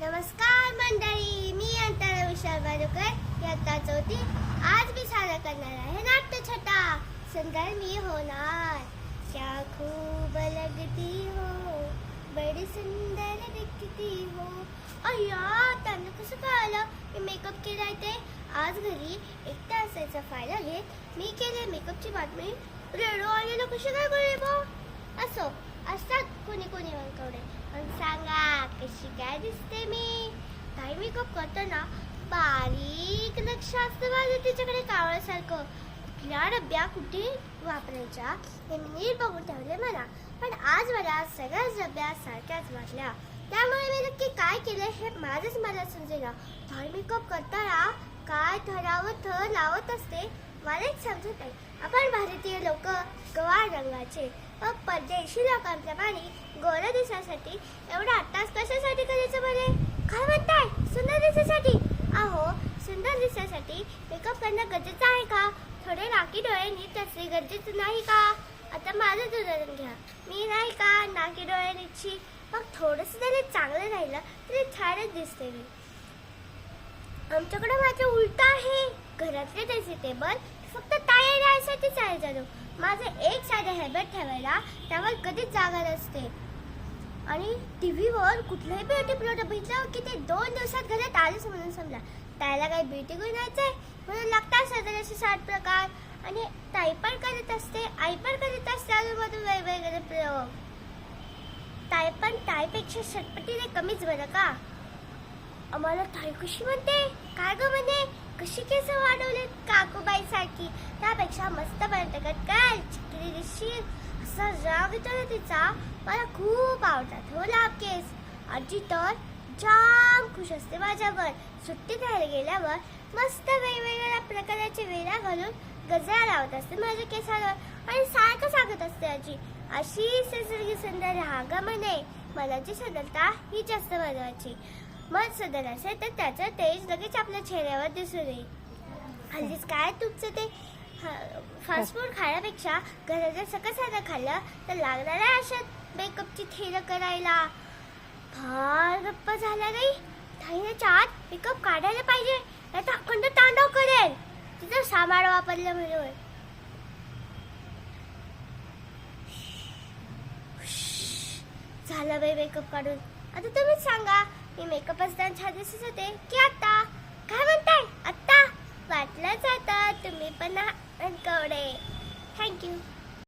नमस्कार मंडळी मी अंतरा विशाल बाजूकर इयत्ता चौथी. आज मी सादर करणार आहे नाट्यछटा. सुंदर मी होणार. क्या खूब लगती हो बड़ी सुंदर दिखती हो. अय्या त्यांना कसं कळालं? मी मेकअप केलाय ते. आज घरी एक तासाचा फायदा घेत. मी केले मेकअपची बातमी. रेडो आलेलं कशी काय कळे असो असतात कोणी कोणी पण सांगा कशी काय दिसते मी? काही मेकअप करताना बारीक लक्ष असतं माझं तिच्याकडे कावळ्यासारखं. कुठल्या डब्या कुठे वापरायच्या हे मी नीट बघून ठेवले मला. पण आज मला सगळ्याच डब्या सारख्याच वाटल्या. त्यामुळे मी नक्की काय केलं हे माझंच मला समजेना. थाय मेकअप करताना काय ठरावं थर लावत असते मला एक समजत नाही. आपण भारतीय लोक गवार रंगाचे व परदेशी लोकांप्रमाणे गोरा दिसण्यासाठी एवढा आत्ताच कशासाठी करायचं बरे? काय म्हणताय? सुंदर दिसण्यासाठी अहो सुंदर दिसण्यासाठी मेकअप करणं गरजेचं आहे का? थोडे नाकी डोळे नीट असणे गरजेचं नाही का? आता माझं उदाहरण घ्या. मी नाही का नाकी डोळे नीटची मग थोडंसं जरी चांगलं राहिलं तरी छानच दिसते मी. आमच्याकडे माझं उलट आहे. घरातले त्याचे टेबल फक्त ताई राहायसाठीच आहे जातो माझं एक साधं हॅबिट ठेवायला त्यावर कधीच जागा नसते. आणि टी व्हीवर कुठलंही ब्युटी प्रोडक्ट बघितलं की ते दोन दिवसात घरात आलंच म्हणून समजा. त्याला काही ब्युटी गुण आहे? म्हणून लागतात सदर असे साठ प्रकार. आणि ताई पण करत असते आई पण करत असते अजूनमधून वेगवेगळे प्रयोग. ताई पण ताईपेक्षा षटपटीने कमीच बरं का? आम्हाला ताई कशी म्हणते? काय ग म्हणे? कशी केस वाढवले काकूबाईसाठी. त्यापेक्षा मस्त पर्यंत काय चिकली दिसशील असा राग येतो तिचा. मला खूप आवडतात हो लाभ केस. आजी तर जाम खुश असते माझ्यावर. सुट्टी द्यायला गेल्यावर मस्त वेगवेगळ्या प्रकाराचे वेळा घालून गजरा लावत असते माझ्या केसावर. आणि सारखं सांगत असते आजी अशी सजरगी सुंदर राहा म्हणे. मला जी सदलता ही जास्त महत्वाची मन सदन असेल तर त्याचं तेज लगेच आपल्या चेहऱ्यावर दिसून येईल. हल्लीच काय तुमचं ते फास्ट फूड खाण्यापेक्षा घराचं सकस साधं खाल्लं तर लागणार आहे अशा मेकअपची थेरं करायला? फार गप्पा झाला नाही थाईच्या आत मेकअप काढायला पाहिजे. नाही तर अखंड तांडव करेल. तिथं सामान वापरलं म्हणून. झालं बाई मेकअप काढून. आता तुम्हीच सांगा. मी मेकअप असताना छान दिसत होते की आता? काय म्हणताय? आता? वाटलंच आता तुम्ही पण कवडे. थँक्यू